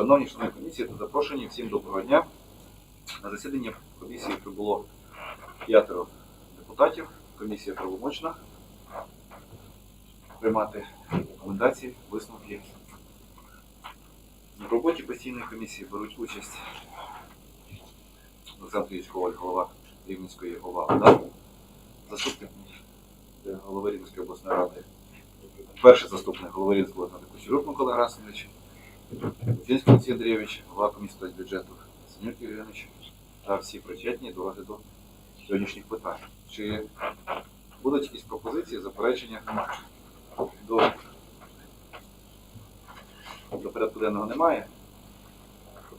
Шановні члени комісії та запрошені, всім доброго дня. На засіданні комісії прибуло п'ятеро депутатів. Комісія правомочна приймати рекомендації, висновки. В роботі постійної комісії беруть участь Олександр Юрійович голова Рівненської голова заступник е, голови Рівненської обласної ради, перший заступник голови Рівненської обласної ради Кучерук Микола Грасович, Фінський Олексій Андрійович, голова комісії бюджету Синюк Євгенович та всі причетні до розгляду сьогоднішніх питань. Чи будуть якісь пропозиції, заперечення до, до порядку денного немає?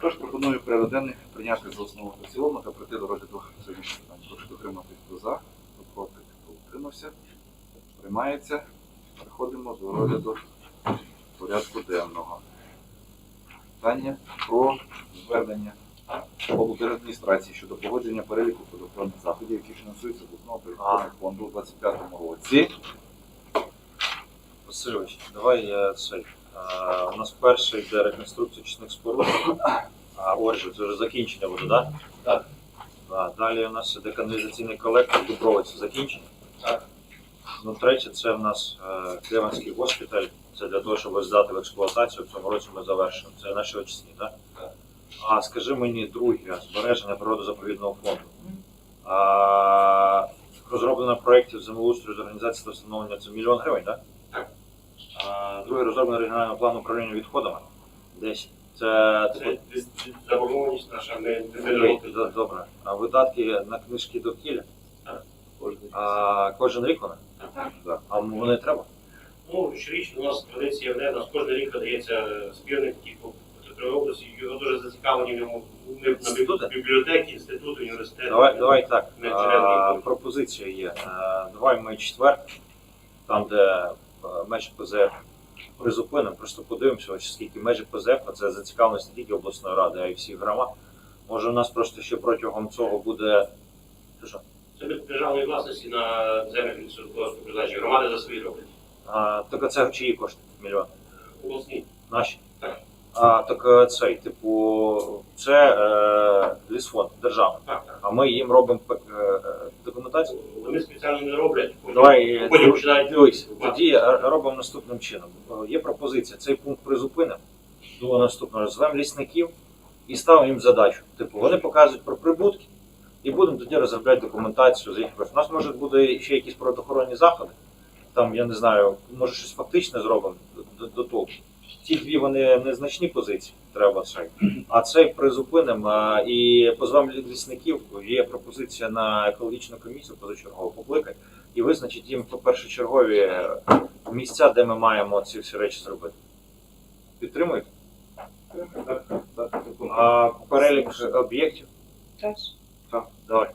Тож пропоную порядок денний прийняти за основу та цілому та прийти до розгляду сьогоднішніх питань. Прошу дотримати хто за, хто проти, хто утримався. Приймається. Переходимо до розгляду порядку денного. Питання про звернення облдержадміністрації щодо погодження переліку податкових заходів, які фінансуються з обласного податкового фонду у 2025 році. Васильович, давай я цей. У нас перший йде реконструкція очисних споруд. А Оржі, це вже закінчення буде, так? Так. Далі у нас іде каналізаційний колектор Дубровець закінчення. Так. Ну, третє, це в нас е, Клеванський госпіталь. Це для того, щоб здати в експлуатацію. В цьому році ми завершимо. Це наші очисні, так? А скажи мені друге, збереження природозаповідного фонду. А, розроблено проєктів землеустрою з організації та встановлення це мільйон гривень, так? А, друге розроблено регіонального плану управління відходами. 10. Це заборгованість наша не добре. А видатки на книжки довкілля? А кожен рік вони? А вони треба? Ну, щорічно у нас традиція в у нас кожен рік надається збірник типу Петрової області. Його дуже зацікавлені в ньому на бібліотеки, інститути, університети. Давай, давай так. А, пропозиція є. А, давай ми четвер, там, де е, межі ПЗФ призупинимо, просто подивимося, ось скільки межі ПЗФ, це зацікавленість не тільки обласної ради, а й всіх громад. Може, у нас просто ще протягом цього буде. Що? Державної власності на землях лісогосподарського призначення. Громади за свої роблять. А, так це чиї кошти? Мільйон. Обласні. Наші? Так. А, так е, цей, типу, це е, лісфонд державний. Так, так. А ми їм робимо е, е, документацію. Вони спеціально не роблять. потім- Давай е, потім починають дивись, тоді е, робимо наступним чином. Е, Є пропозиція, цей пункт призупинимо до наступного. Звемо лісників і ставимо їм задачу. Типу, вони показують про прибутки і будемо тоді розробляти документацію за їх. У нас може буде ще якісь природоохоронні заходи. Там, я не знаю, може щось фактичне зробимо до, до, того. Ті дві вони незначні позиції, треба цей. А цей призупинимо і позвемо лісників. Є пропозиція на екологічну комісію позачергово покликати і визначить їм по першочергові місця, де ми маємо ці всі речі зробити. Підтримують? А перелік об'єктів? Теж. Давай.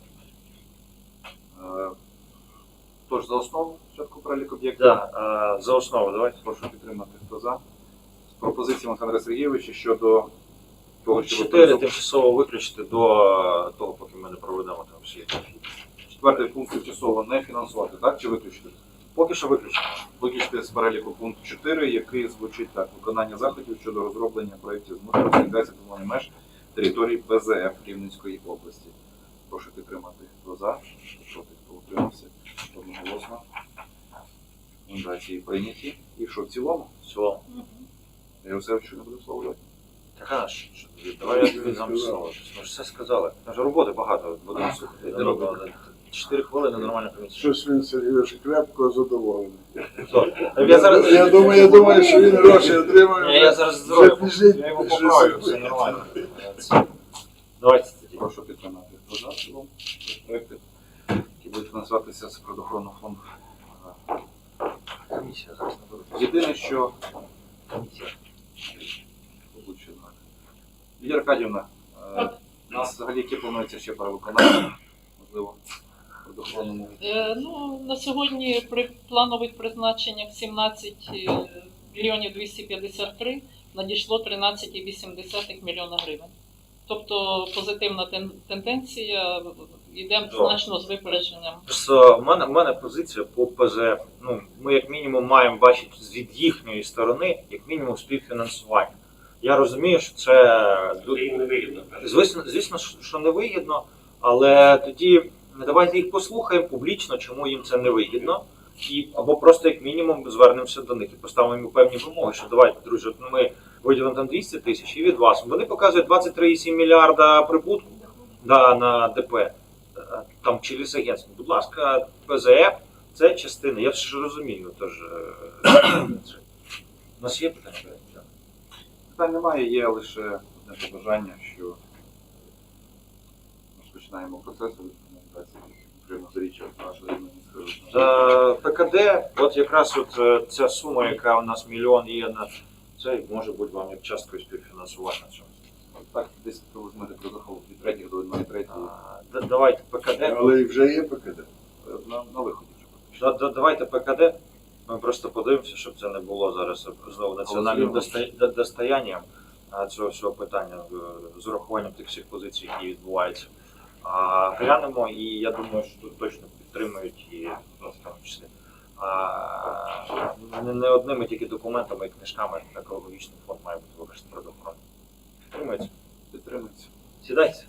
Е, Тож за основу спочатку перелік об'єктів. Да, за основу, давай. Прошу підтримати, хто за. З пропозиціями Олександра Сергійовича щодо того, що Чотири тимчасово виключити до е, того, поки ми не проведемо там всі. четвертий пункт тимчасово не фінансувати, так? Чи виключити? Поки що виключимо. Виключити з переліку пункт 4, який звучить так: виконання заходів щодо розроблення проєктів з планування меж території ПЗФ Рівненської області. Прошу підтримати, хто за, проти, хто утримався. Одноголосно. Рекомендації прийняті. І що в цілому? В цілому. Я все що не буду слово дати. Така ж, що тобі? Давай я тобі дам слово. Ми ж все сказали. Там ж роботи багато, будемо слухати. Чотири хвилини нормальна комісія. Щось він Сергійович крепко задоволений. Я зараз... Я думаю, я думаю, що він гроші отримав. Ні, я зараз здоров'я. Я його поправлю, все нормально. Давайте тоді. Прошу підтримати. Хто за в які будуть фінансуватися з природоохоронного фонду. Комісія зараз не буде. Єдине, що Комісія. Знати. Лідія Аркадівна, е, у нас взагалі які планується ще перевиконання, можливо, в природоохоронному. Е, Ну, на сьогодні при планових призначеннях 17 е, мільйонів 253 надійшло 13,8 мільйона гривень. Тобто позитивна тен- тенденція, йдемо Добре. значно з випередженням. Просто в мене, в мене позиція по ПЗФ. Ну, ми як мінімум маємо бачити від їхньої сторони, як мінімум, співфінансування. Я розумію, що це Це не вигідно. Звісно, звісно, що не вигідно, але тоді давайте їх послухаємо публічно, чому їм це не вигідно. І або просто як мінімум звернемося до них і поставимо їм певні вимоги, що давайте, друзі, ми виділимо там 200 тисяч і від вас. Вони показують 23,7 мільярда прибутку да, на ДП, е, там чи лісагентство. Будь ласка, ПЗФ це частина. Я ж розумію, тож е, у нас є питання? Питань немає, є лише одне побажання, що ми ж починаємо процес документації потрібно заріччя нашого рівноміського. За ПКД, от якраз от е, ця сума, яка у нас мільйон є на це може бути вам як часткою співфінансування цього. Так, десь візьмете протокол від третіх до одної третього. Давайте ПКД. Але вже є ПКД. На, на виході вже поки Да- да- Давайте ПКД. Ми просто подивимося, щоб це не було зараз знову національним доста- достоянням цього всього питання е, з урахуванням тих всіх позицій, які відбуваються. А, глянемо, і я думаю, що тут точно підтримують і ну, в тому числі а не, не одними тільки документами і книжками екологічний фонд має бути використаний природоохоронний. Підтримується? Підтримується. Сідайте.